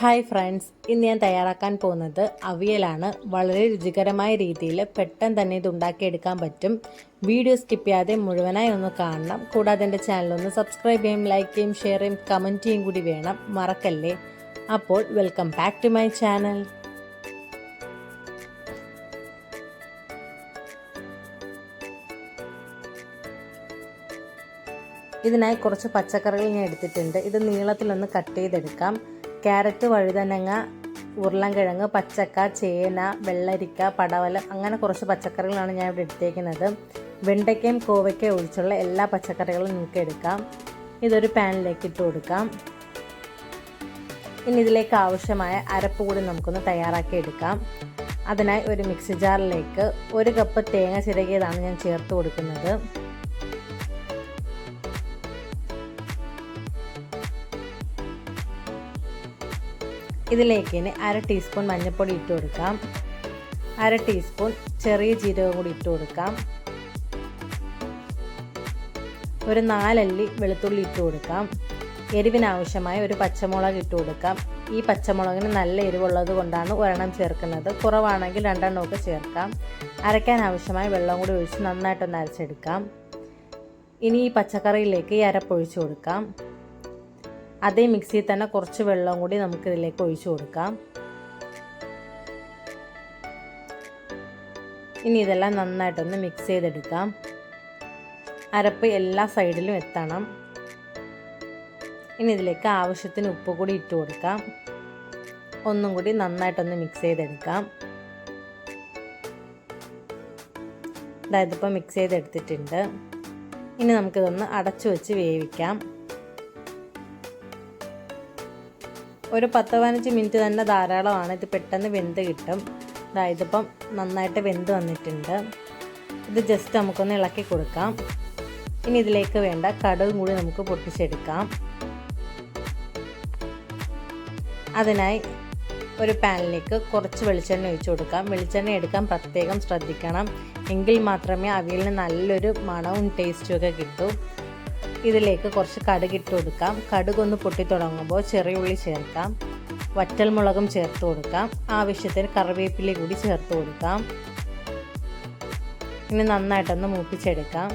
Hi friends ഇന്ന് ഞാൻ തയ്യാറാക്കാൻ പോകുന്നത് അവിയലാണ്. വളരെ രുചികരമായ രീതിയിൽ പെട്ടെന്ന് തന്നെ ഇത് ഉണ്ടാക്കിയെടുക്കാൻ പറ്റും. വീഡിയോ സ്കിപ്പ് ചെയ്യാതെ മുഴുവനായി ഒന്ന് കാണണം. കൂടാതെ എന്റെ ചാനൽ ഒന്ന് സബ്സ്ക്രൈബ് ചെയ്യും ലൈക്ക് ചെയ്യും ഷെയർ ചെയ്യും കമന്റ് ചെയ്യും കൂടി വേണം. മറക്കല്ലേ? അപ്പോൾ welcome back to my channel ഇതിനായി കുറച്ച് പച്ചക്കറികൾ ഞാൻ എടുത്തിട്ടുണ്ട്. ഇത് നീളത്തിലൊന്ന് കട്ട് ചെയ്തെടുക്കാം. ക്യാരറ്റ് വഴുതനങ്ങ ഉരുളൻകിഴങ്ങ് പച്ചക്ക ചേന വെള്ളരിക്ക പടവലം അങ്ങനെ കുറച്ച് പച്ചക്കറികളാണ് ഞാൻ ഇവിടെ എടുത്തേക്കുന്നത്. വെണ്ടയ്ക്കയും കോവയ്ക്കയും ഒഴിച്ചുള്ള എല്ലാ പച്ചക്കറികളും നിങ്ങൾക്ക് എടുക്കാം. ഇതൊരു പാനിലേക്ക് ഇട്ട് കൊടുക്കാം. ഇനി ഇതിലേക്ക് ആവശ്യമായ അരപ്പ് കൂടി നമുക്കൊന്ന് തയ്യാറാക്കി എടുക്കാം. അതിനായി ഒരു മിക്സി ജാറിലേക്ക് ഒരു കപ്പ് തേങ്ങ ചിരകിയതാണ് ഞാൻ ചേർത്ത് കൊടുക്കുന്നത്. ഇതിലേക്ക് ഇനി അര ടീസ്പൂൺ മഞ്ഞൾപ്പൊടി ഇട്ട് കൊടുക്കാം. അര ടീസ്പൂൺ ചെറിയ ജീരകം കൂടി ഇട്ട് കൊടുക്കാം. ഒരു നാലല്ലി വെളുത്തുള്ളി ഇട്ട് കൊടുക്കാം. എരിവിനാവശ്യമായ ഒരു പച്ചമുളക് ഇട്ട് കൊടുക്കാം. ഈ പച്ചമുളകിന് നല്ല എരിവുള്ളത് കൊണ്ടാണ് ഒരെണ്ണം ചേർക്കുന്നത്. കുറവാണെങ്കിൽ രണ്ടെണ്ണമൊക്കെ ചേർക്കാം. അരയ്ക്കാൻ ആവശ്യമായ വെള്ളം കൂടി ഒഴിച്ച് നന്നായിട്ടൊന്ന് അരച്ചെടുക്കാം. ഇനി ഈ പച്ചക്കറിയിലേക്ക് ഈ അരപ്പൊഴിച്ച് കൊടുക്കാം. അതേ മിക്സിയിൽ തന്നെ കുറച്ച് വെള്ളം കൂടി നമുക്ക് ഇതിലേക്ക് ഒഴിച്ചു കൊടുക്കാം. ഇനി ഇതെല്ലാം നന്നായിട്ടൊന്ന് മിക്സ് ചെയ്തെടുക്കാം. അരപ്പ് എല്ലാ സൈഡിലും എത്തണം. ഇനി ഇതിലേക്ക് ആവശ്യത്തിന് ഉപ്പ് കൂടി ഇട്ട് കൊടുക്കാം. ഒന്നും കൂടി നന്നായിട്ടൊന്ന് മിക്സ് ചെയ്തെടുക്കാം. അതായത് ഇപ്പോൾ മിക്സ് ചെയ്തെടുത്തിട്ടുണ്ട്. ഇനി നമുക്കിതൊന്ന് അടച്ചു വെച്ച് വേവിക്കാം. ഒരു പത്ത് പതിനഞ്ച് മിനിറ്റ് തന്നെ ധാരാളമാണ്. ഇത് പെട്ടെന്ന് വെന്ത് കിട്ടും. ഇപ്പം നന്നായിട്ട് വെന്ത് വന്നിട്ടുണ്ട്. ഇത് ജസ്റ്റ് നമുക്കൊന്ന് ഇളക്കി കൊടുക്കാം. ഇനി ഇതിലേക്ക് വേണ്ട കടുകും കൂടി നമുക്ക് പൊട്ടിച്ചെടുക്കാം. അതിനായി ഒരു പാനിലേക്ക് കുറച്ച് വെളിച്ചെണ്ണ ഒഴിച്ചു കൊടുക്കാം. വെളിച്ചെണ്ണ എടുക്കാൻ പ്രത്യേകം ശ്രദ്ധിക്കണം. എങ്കിൽ മാത്രമേ അവിയലിന് നല്ലൊരു മണവും ടേസ്റ്റും ഒക്കെ കിട്ടൂ. ഇതിലേക്ക് കുറച്ച് കടുക് ഇട്ട് കൊടുക്കാം. കടുക് ഒന്ന് പൊട്ടി തുടങ്ങുമ്പോൾ ചെറിയ ഉള്ളി ചേർക്കാം. വറ്റൽമുളകും ചേർത്ത് കൊടുക്കാം. ആവശ്യത്തിന് കറിവേപ്പില കൂടി ചേർത്ത് കൊടുക്കാം. ഇനി നന്നായിട്ടൊന്ന് മൂപ്പിച്ചെടുക്കാം.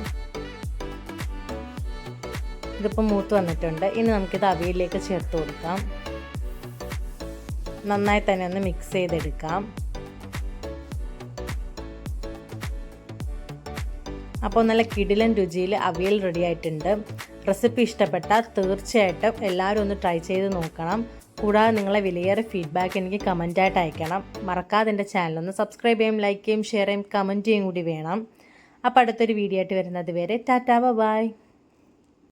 ഇതിപ്പോൾ മൂത്ത് വന്നിട്ടുണ്ട്. ഇനി നമുക്കിത് അവിയിലേക്ക് ചേർത്ത് കൊടുക്കാം. നന്നായി തന്നെ ഒന്ന് മിക്സ് ചെയ്തെടുക്കാം. അപ്പോൾ നല്ല കിടിലൻ രുചിയിൽ അവിയൽ റെഡി ആയിട്ടുണ്ട്. റെസിപ്പി ഇഷ്ടപ്പെട്ടാൽ തീർച്ചയായിട്ടും എല്ലാവരും ഒന്ന് ട്രൈ ചെയ്ത് നോക്കണം. കൂടാതെ നിങ്ങളെ വിലയേറെ ഫീഡ്ബാക്ക് എനിക്ക് കമന്റായിട്ട് അയക്കണം. മറക്കാതെ എന്റെ ചാനലൊന്ന് സബ്സ്ക്രൈബ് ചെയ്യും ലൈക്ക് ചെയ്യും ഷെയർ ചെയ്യും കമന്റ് ചെയ്യും കൂടി വേണം. അപ്പോൾ അടുത്തൊരു വീഡിയോ ആയിട്ട് വരുന്നത് വരെ ടാറ്റാ ബൈ